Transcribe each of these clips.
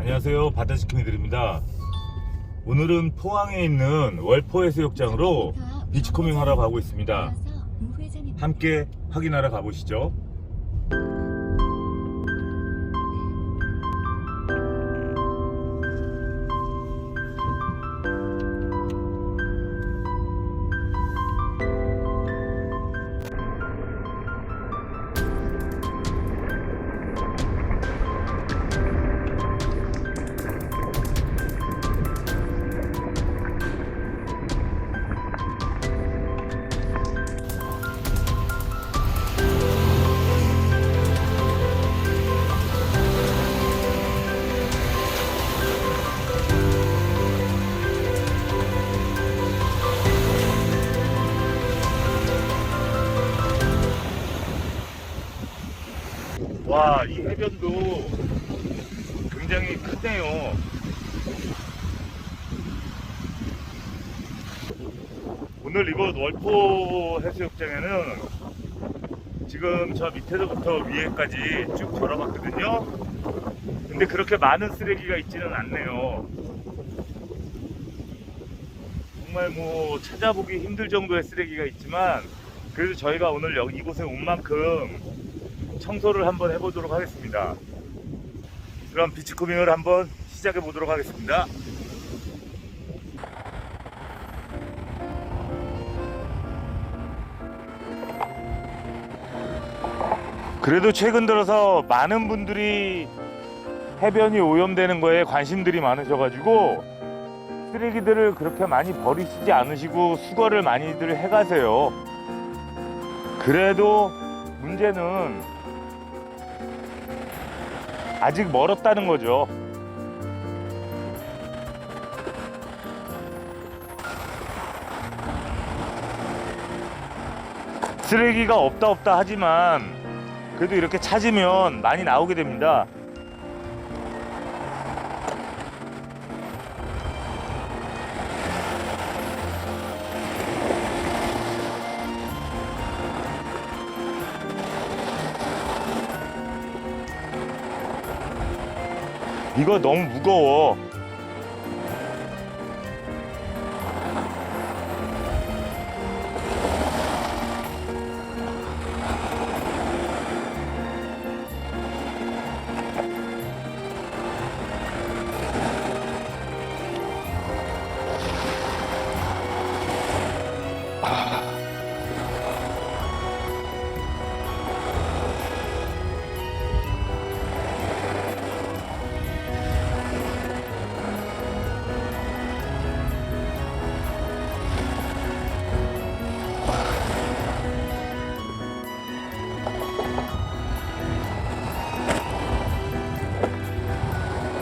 안녕하세요. 바다지킴이들입니다. 오늘은 포항에 있는 월포해수욕장으로 비치코밍 하러 가고 있습니다. 함께 확인하러 가보시죠 월포 해수욕장에는 지금 저 밑에서부터 위에까지 쭉 걸어봤거든요 근데 그렇게 많은 쓰레기가 있지는 않네요 정말 뭐 찾아보기 힘들 정도의 쓰레기가 있지만 그래도 저희가 오늘 여기 이곳에 온 만큼 청소를 한번 해보도록 하겠습니다. 그럼 비치코밍을 한번 시작해 보도록 하겠습니다. 그래도 최근 들어서 많은 분들이 해변이 오염되는 거에 관심들이 많으셔가지고 쓰레기들을 그렇게 많이 버리시지 않으시고 수거를 많이들 해가세요. 그래도 문제는 아직 멀었다는 거죠. 쓰레기가 없다 없다 하지만 그래도 이렇게 찾으면 많이 나오게 됩니다. 이거 너무 무거워.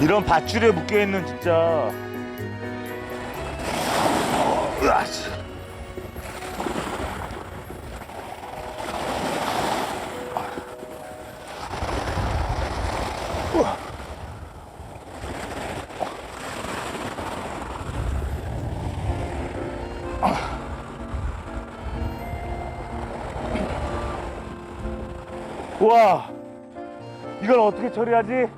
이런 밧줄에 묶여 있는 진짜. 으아씨. 와, 이걸 어떻게 처리하지?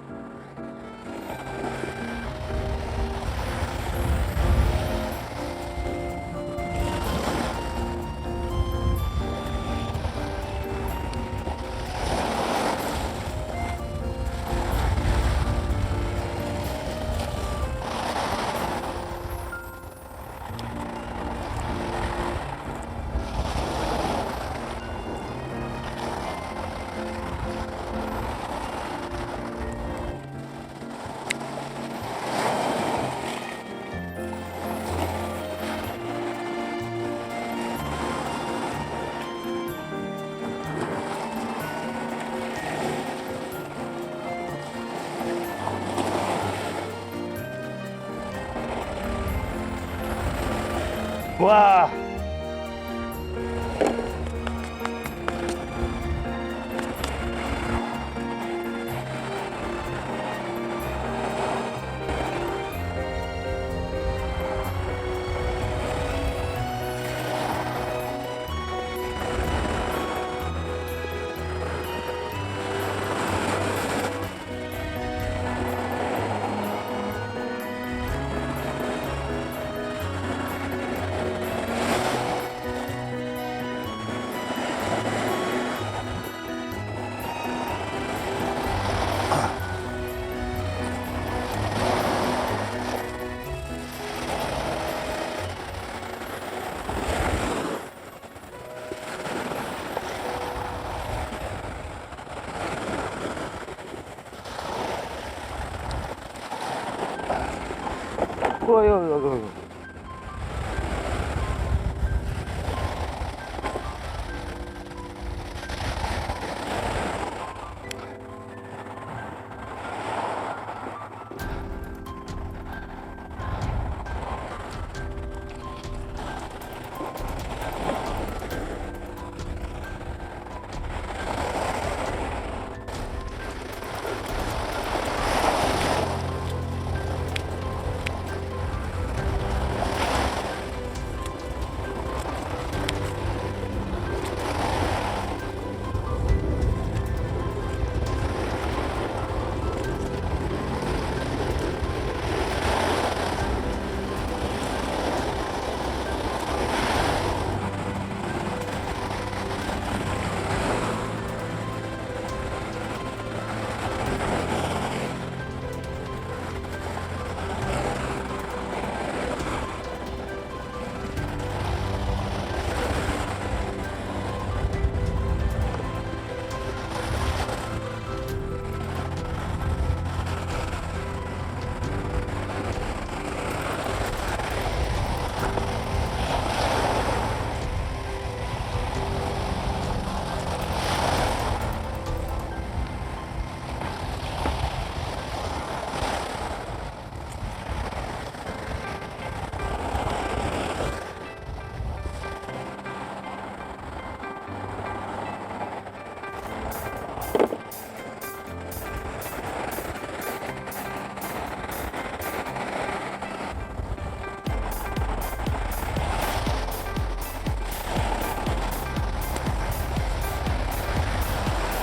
와. 어여,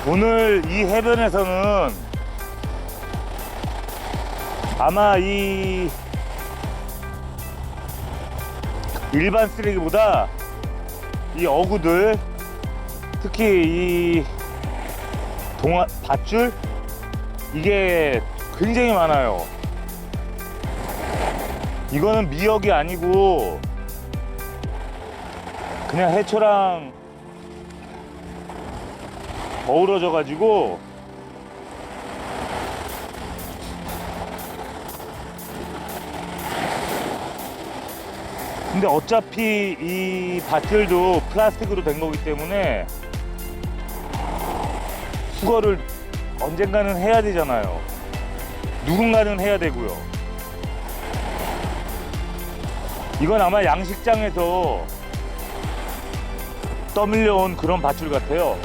오늘 이 해변에서는 아마 이 일반 쓰레기보다 이 어구들 특히 이 동아 밧줄 이게 굉장히 많아요. 이거는 미역이 아니고 그냥 해초랑 어우러져 가지고 근데 어차피 이 밧줄도 플라스틱으로 된 거기 때문에 수거를 언젠가는 해야 되잖아요. 누군가는 해야 되고요. 이건 아마 양식장에서 떠밀려온 그런 밧줄 같아요.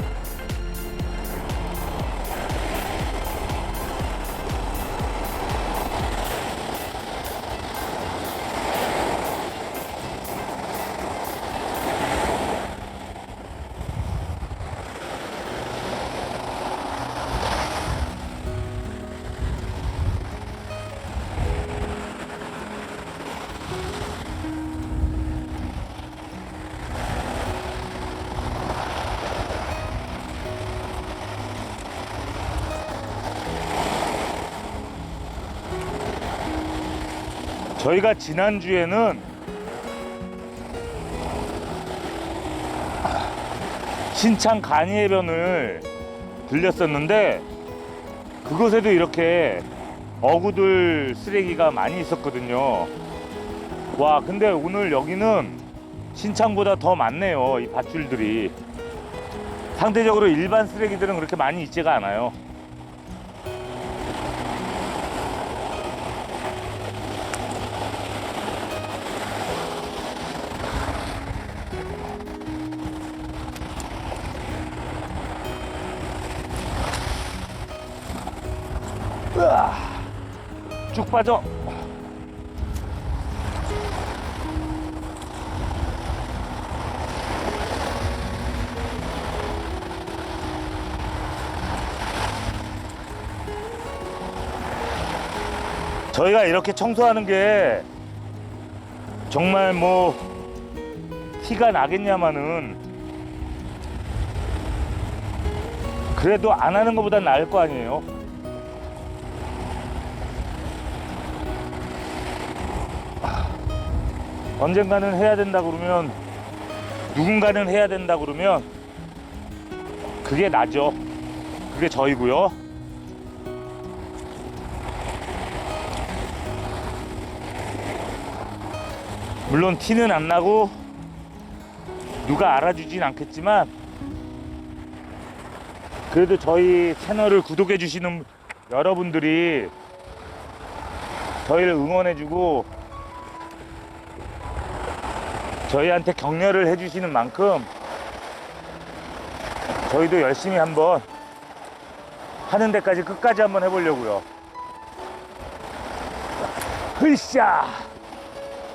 저희가 지난주에는 신창 간이해변을 들렸었는데 그곳에도 이렇게 어구들 쓰레기가 많이 있었거든요. 와, 근데 오늘 여기는 신창보다 더 많네요. 이 밧줄들이. 상대적으로 일반 쓰레기들은 그렇게 많이 있지가 않아요. 쭉 빠져. 저희가 이렇게 청소하는 게 정말 뭐 티가 나겠냐마는 그래도 안 하는 것보다 나을 거 아니에요. 언젠가는 해야 된다 그러면 누군가는 해야 된다 그러면 그게 나죠. 그게 저희고요. 물론 티는 안 나고 누가 알아주진 않겠지만 그래도 저희 채널을 구독해 주시는 여러분들이 저희를 응원해 주고 저희한테 격려를 해주시는 만큼 저희도 열심히 한번 하는 데까지 끝까지 한번 해보려고요. 흐샤!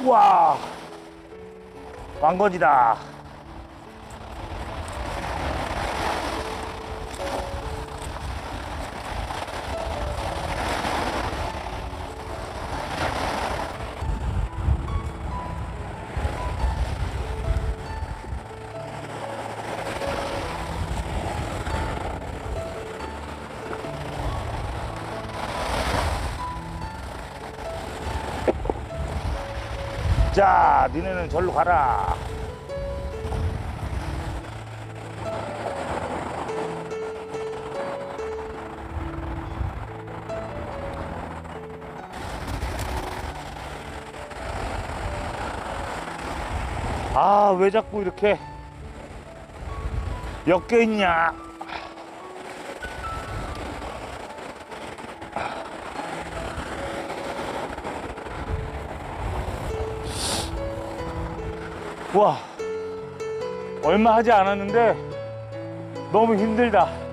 와! 왕건이다. 자, 니네는 절로 가라. 아, 왜 자꾸 이렇게 엮여 있냐? 와, 얼마 하지 않았는데 너무 힘들다.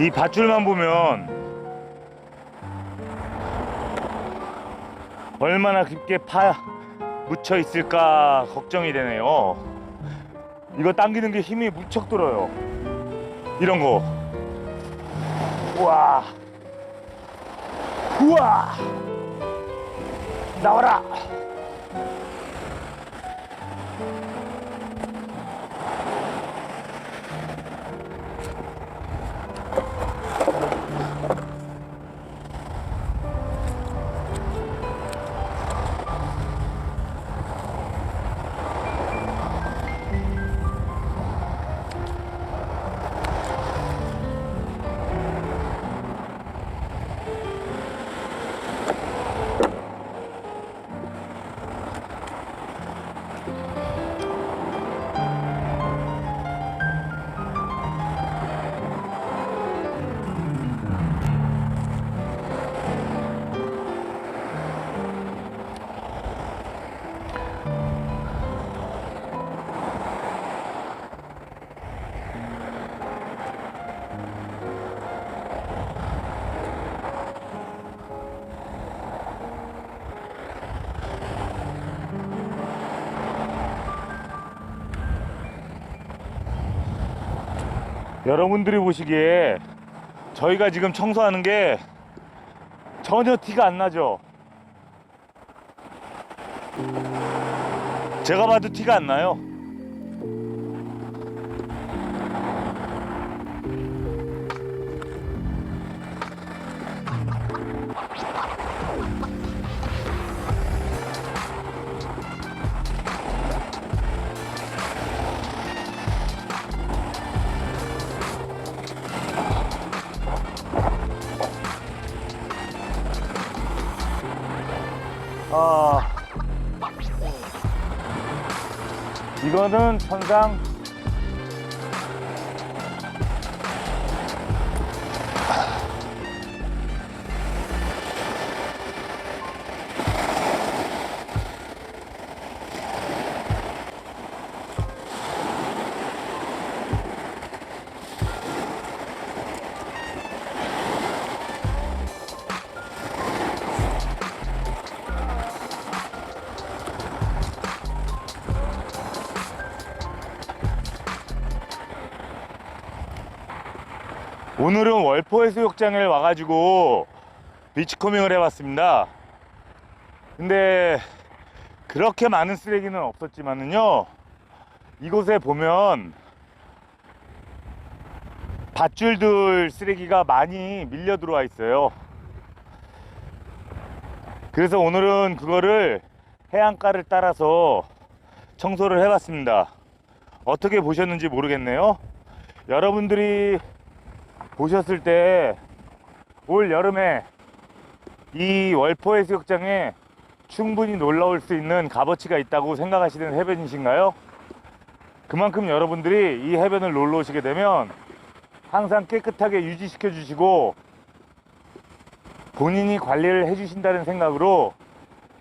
이 밧줄만 보면 얼마나 깊게 파 묻혀 있을까 걱정이 되네요. 이거 당기는 게 힘이 무척 들어요. 이런 거. 우와. 우와. 나와라. 여러분들이 보시기에 저희가 지금 청소하는 게 전혀 티가 안 나죠? 제가 봐도 티가 안 나요. 아. 이거는 천상 오늘은 월포 해수욕장에 와가지고 비치코밍을 해봤습니다. 근데 그렇게 많은 쓰레기는 없었지만은요, 이곳에 보면 밧줄들 쓰레기가 많이 밀려 들어와 있어요. 그래서 오늘은 그거를 해안가를 따라서 청소를 해봤습니다. 어떻게 보셨는지 모르겠네요. 여러분들이 보셨을 때 올 여름에 이 월포 해수욕장에 충분히 놀러 올 수 있는 값어치가 있다고 생각하시는 해변이신가요? 그만큼 여러분들이 이 해변을 놀러 오시게 되면 항상 깨끗하게 유지시켜 주시고 본인이 관리를 해 주신다는 생각으로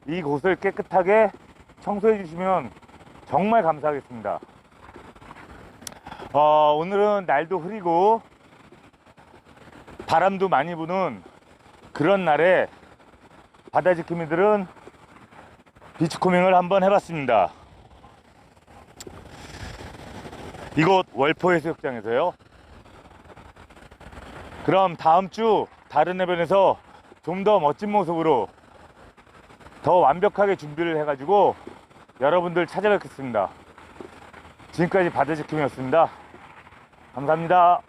이곳을 깨끗하게 청소해 주시면 정말 감사하겠습니다. 어, 오늘은 날도 흐리고 바람도 많이 부는 그런 날에 바다 지킴이들은 비치코밍을 한번 해봤습니다. 이곳 월포 해수욕장에서요. 그럼 다음 주 다른 해변에서 좀 더 멋진 모습으로 더 완벽하게 준비를 해가지고 여러분들 찾아뵙겠습니다. 지금까지 바다 지킴이었습니다. 감사합니다.